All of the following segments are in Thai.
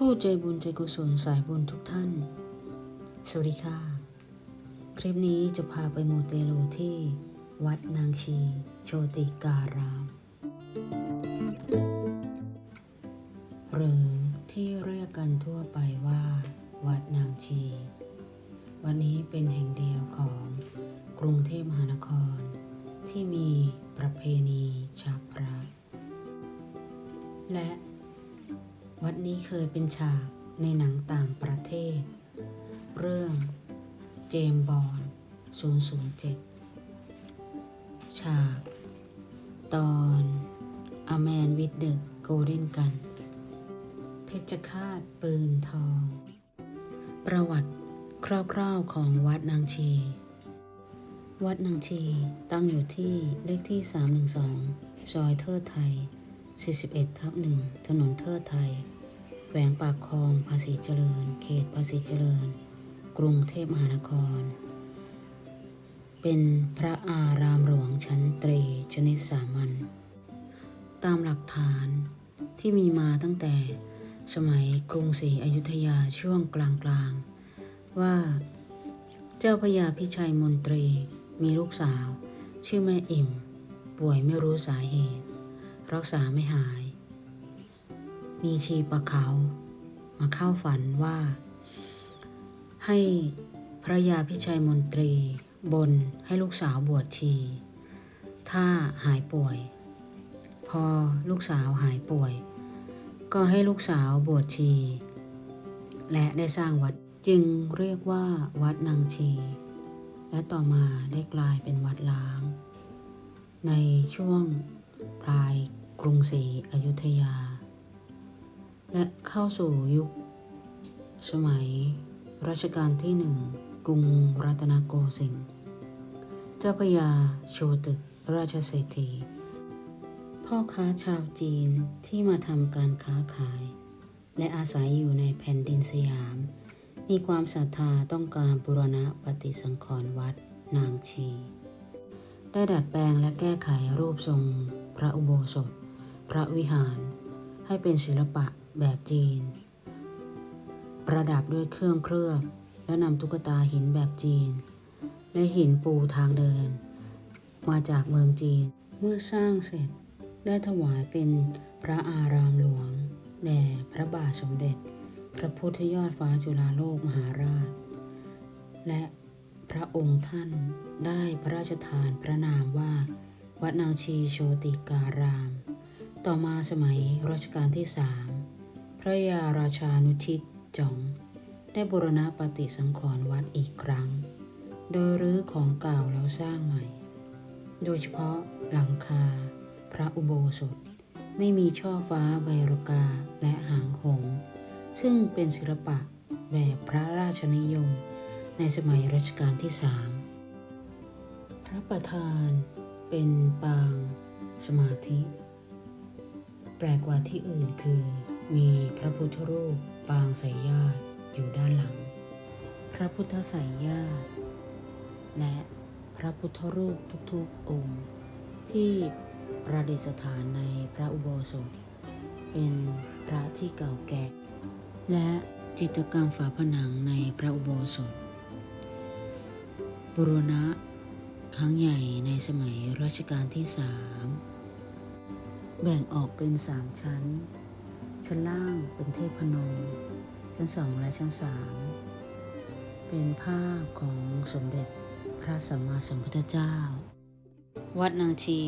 ผู้ใจบุญใจกุศลสายบุญทุกท่าน สวัสดีค่ะ คลิปนี้จะพาไปมูเตลูที่วัดนางชี โชติการาม หรือที่เรียกกันทั่วไปว่า วัดนางชี วันนี้เป็นแห่งเดียวของกรุงเทพมหานครที่มี เคยเป็นฉากในหนังต่างประเทศ เรื่องเจมบอล007 ฉาก ตอน A Man with the Golden Gun เพชฌฆาตปืนทอง ประวัติคร่าวๆของวัดนางชี วัดนางชีตั้งอยู่ที่เลขที่ 312 ซอยเทิดไทย 41 ทับ1ถนนเทิดไทย แขวงปากคลองภาษีเจริญ เขตภาษีเจริญ กรุงเทพมหานคร เป็นพระอารามหลวงชั้นตรีชนิดสามัญตามหลักฐานที่มีมาตั้งแต่สมัยกรุงศรีอยุธยาช่วงกลางๆ ว่า เจ้าพระยาพิชัยมนตรีมีลูกสาว ชื่อแม่อิ่ม ป่วยไม่รู้สาเหตุ รักษาไม่หาย มีชีปะขาวมาเข้าฝันว่า ให้พระยาพิชัยมนตรีบนให้ลูกสาวบวชชี ถ้าหายป่วย พอลูกสาวหายป่วย ก็ให้ลูกสาวบวชชี และได้สร้างวัดจึงเรียกว่าวัดนางชี และต่อมาได้กลายเป็นวัดล้าง ในช่วงปลายกรุงศรีอยุธยา และเข้าสู่ยุค สมัย รัชกาลที่หนึ่งกรุงรัตนโกสินทร์เจ้าพยาโชตึกราชเศรษฐี พ่อค้าชาวจีนที่มาทำการค้าขาย และอาศัยอยู่ในแผ่นดินสยาม มีความศรัทธาต้องการบูรณะปฏิสังขรณ์วัดนางชี ได้ดัดแปลงและแก้ไขรูปทรง พระอุโบสถ พระวิหาร ให้เป็นศิลปะ แบบจีน ประดับด้วยเครื่องเคลือบ และนำตุ๊กตาหินแบบจีน และหินปูทางเดิน มาจากเมืองจีนเมื่อสร้างเสร็จได้ถวายเป็นพระอารามหลวงแด่พระบาทสมเด็จ พระพุทธยอดฟ้าจุฬาโลกมหาราช และพระองค์ท่านได้พระราชทานพระนามว่า วัดนางชีโชติการาม ต่อมาสมัยรัชกาลที่สาม ระยาราชานุชิตจ่อง ได้บูรณะปฏิสังขรณ์วัดอีกครั้ง โดยรื้อของเก่าแล้วสร้างใหม่ โดยเฉพาะหลังคา พระอุโบสถ ไม่มีช่อฟ้าใบรกาและหางหงส์ซึ่งเป็นศิลปะแบบพระราชนิยม ในสมัยรัชกาลที่สามพระประธานเป็นปางสมาธิ แปลกกว่าที่อื่นคือ มีพระพุทธรูปปางสายญาติอยู่ด้านหลัง พระพุทธสายญาติและพระพุทธรูปทุกๆองค์ ที่ประดิษฐานในพระอุโบสถ เป็นพระที่เก่าแก่ และจิตกรรมฝาผนังในพระอุโบสถ บุรณะครั้งใหญ่ในสมัยรัชกาลที่สามแบ่งออกเป็นสามชั้น ชั้นล่างเป็นเทพนม ชั้นสองและชั้นสามเป็นภาพของสมเด็จพระสัมมาสัมพุทธเจ้า วัดนางชี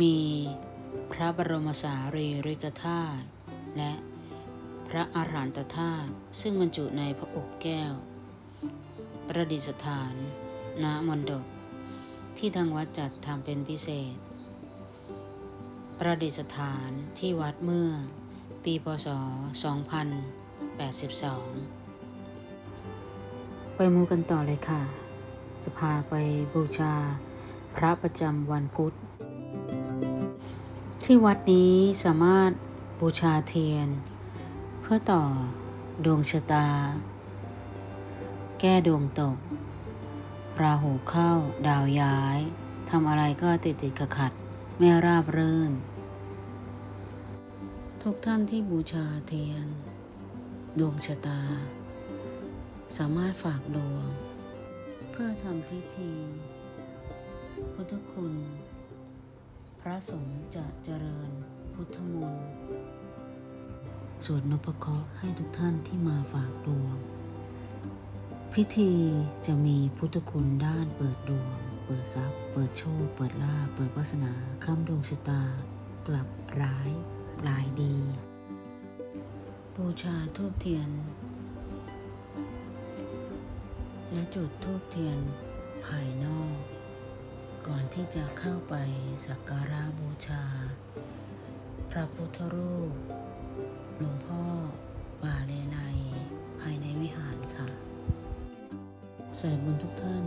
มีพระบรมสารีริกธาตุและพระอาหารหันตธาตุซึ่งบรรจุในพระอบแก้ว ประดิษฐานณมณฑปที่ทางวัดจัดทำเป็นพิเศษ ประดิษฐานที่วัดเมื่อ ปีพศ 2082 ไปมูกันต่อเลยค่ะ จะพาไปบูชาพระประจำวันพุธ ที่วัดนี้สามารถบูชาเทียน เพื่อต่อดวงชะตา แก้ดวงตก ราหูเข้าดาวย้ายทำอะไรก็ติดติดขัดขัด ไม่ราบรื่น ทุกท่านที่บูชาเทียน ดวงชะตา สามารถฝากดวง เพื่อทำพิธีพุทธคุณ พระสงฆ์จะเจริญพุทธมนต์สวดนพเคราะห์ให้ทุกท่านที่มาฝากดวง พิธีจะมีพุทธคุณด้านเปิดดวง เปิดทรัพย์ เปิดโชค เปิดลาภเปิดวาสนาค้ำดวงชะตา กลับร้าย กลายดี บูชาทูบเทียน และจุดทูบเทียนภายนอก ก่อนที่จะเข้าไปสักการะบูชา พระพุทธรูป หลวงพ่อป่าเลไลภายในวิหารค่ะ ใส่บุญทุกท่าน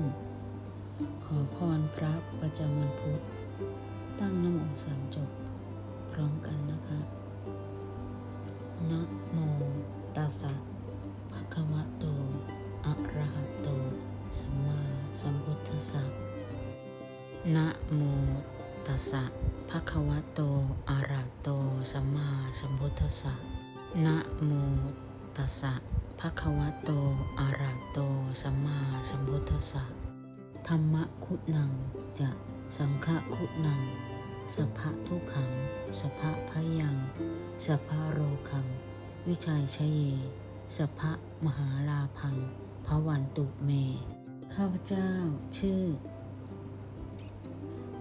ขอพรพระประจำวันพุธตั้งน้ำองค์สามจบ พร้อมกันนะคะนะโมตัสสะภะคะวะโต อะระหะโต สัมมาสัมพุทธัสสะนะโมตัสสะภะคะวะโต อะระหะโต สัมมาสัมพุทธัสสะนะโมตัสสะภะคะวะโต อะระหะโต สัมมาสัมพุทธัสสะ ธรรมะคุณัง จะ สังฆะคุณัง สัพพะทุขัง สัพพะพยัง สัพพะโรคัง วิชัยชยเย สัพพะมหาลาพังพระวันตุเม ข้าพเจ้า ชื่อ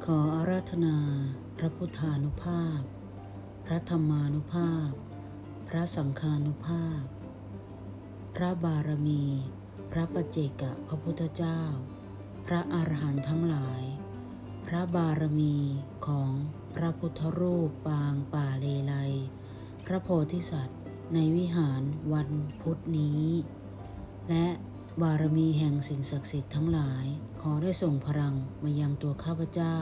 ขออาราธนา พระพุทธานุภาพ พระธรรมานุภาพ พระสังฆานุภาพ พระบารมี พระปเจกะพระพุทธเจ้า พระอรหันต์ทั้งหลาย พระบารมีของพระพุทธรูปปางป่าเลไลพระโพธิสัตว์ ในวิหารวันพุธนี้ และบารมีแห่งสิ่งศักดิ์สิทธิ์ทั้งหลายขอได้ส่งพลังมายังตัวข้าพเจ้า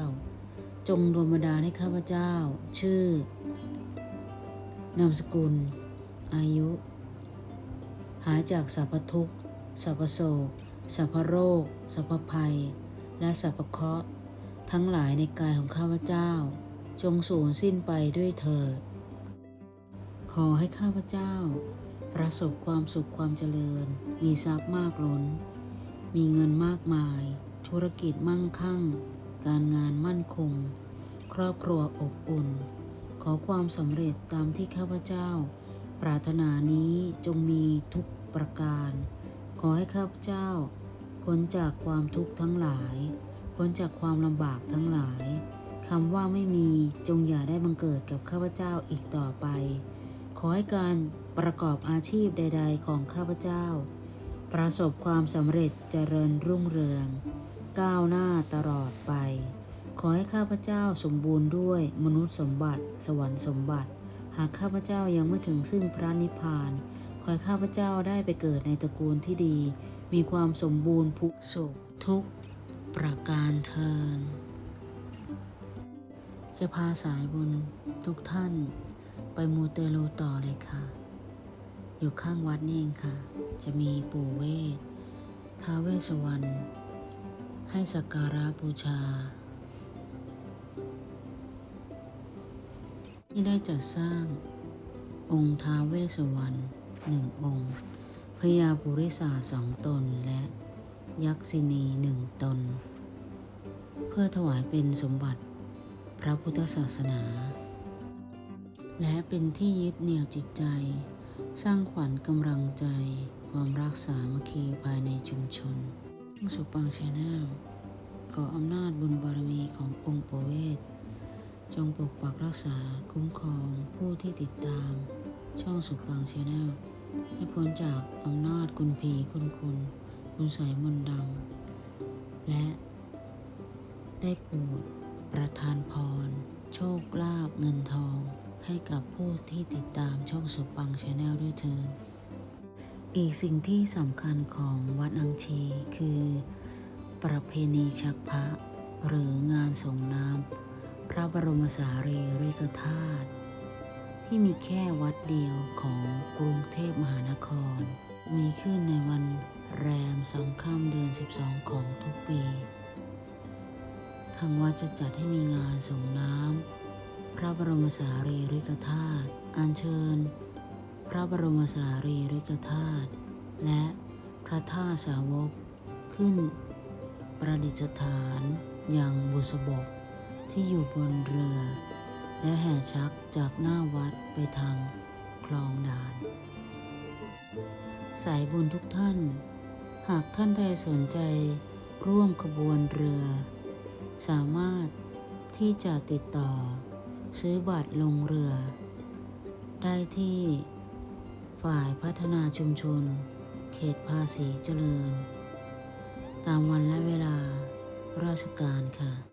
จงดลบันดาลให้ข้าพเจ้า ชื่อ นามสกุล อายุ หายจากสัพพทุกข์สัพพโศกสัพพโรคสัพพภัย และสัพพเคราะห์ ทั้งหลายในกายของข้าพเจ้า จงสูญสิ้นไปด้วยเถิด ขอให้ข้าพเจ้า ประสบความสุขความเจริญ มีทรัพย์มากล้น มีเงินมากมาย ธุรกิจมั่งคั่ง การงานมั่นคง ครอบครัวอบอุ่น ขอความสำเร็จตามที่ข้าพเจ้า ปรารถนานี้จงมีทุกประการ ขอให้ข้าพเจ้าพ้นจากความทุกข์ทั้งหลาย พ้นจากความลำบากทั้งหลายคำว่าไม่มีจงอย่าได้บังเกิดกับข้าพเจ้าอีกต่อไป ขอให้การประกอบอาชีพใด ๆ ของข้าพเจ้า ประสบความสำเร็จเจริญรุ่งเรือง ก้าวหน้าตลอดไป ขอให้ข้าพเจ้าสมบูรณ์ด้วยมนุษย์สมบัติ สวรรค์สมบัติ หากข้าพเจ้ายังไม่ถึงซึ่งพระนิพพาน ขอให้ข้าพเจ้าได้ไปเกิดในตระกูลที่ดี มีความสมบูรณ์ผุสุขทุก ประการเทิน จะพาสายบุญทุกท่านไปมูเตลูต่อเลยค่ะ อยู่ข้างวัดนี่เองค่ะ จะมีปู่เวทท้าเวสวรรณให้สักการะบูชา ที่ได้จัดสร้างองค์ท้าเวสสวรรณหนึ่งองค์พญาปุริสาสองตนและยักษินีหนึ่งตน เพื่อถวายเป็นสมบัติพระพุทธศาสนา และเป็นที่ยึดเหนี่ยวจิตใจ สร้างขวัญกำลังใจ ความรักสามัคคีภายในชุมชนมุสุปังชาแนลขออำนาจบุญบารมีขององค์ปเวทจงปกปักรักษาคุ้มครองผู้ที่ติดตาม ช่องสุปังชาแนลให้พ้นจากอำนาจคุณผีคุณคุณ คุณสายมนต์ดำ ได้โปรดประทานพร โชคลาภเงินทอง ให้กับผู้ที่ติดตามช่องสุปังชาแนลด้วยเถิดอีกสิ่งที่สำคัญของวัดอังชีคือ ประเพณีชักพระ หรืองานส่งน้ำพระบรมสารีริกธาตุที่มีแค่วัดเดียวของกรุงเทพมหานคร มีขึ้นในวันแรมสองค่ำเดือน 12 ของทุกปีางวัดจะจัดให้มีงานส่งน้ำพระบรมสารีริกธาตุอัญเชิญ พระบรมสารีริกธาตุและพระท่าตุสาวกขึ้น ประดิษฐานอย่างบุษบกที่อยู่บนเรือ และแห่ชักจากหน้าวัดไปทางคลองด่าน สายบุญทุกท่าน หากท่านใดสนใจร่วมขบวนเรือ สามารถที่จะติดต่อ ซื้อบัตรลงเรือ ได้ที่ ฝ่ายพัฒนาชุมชน เขตภาษีเจริญ ตามวันและเวลาราชการค่ะ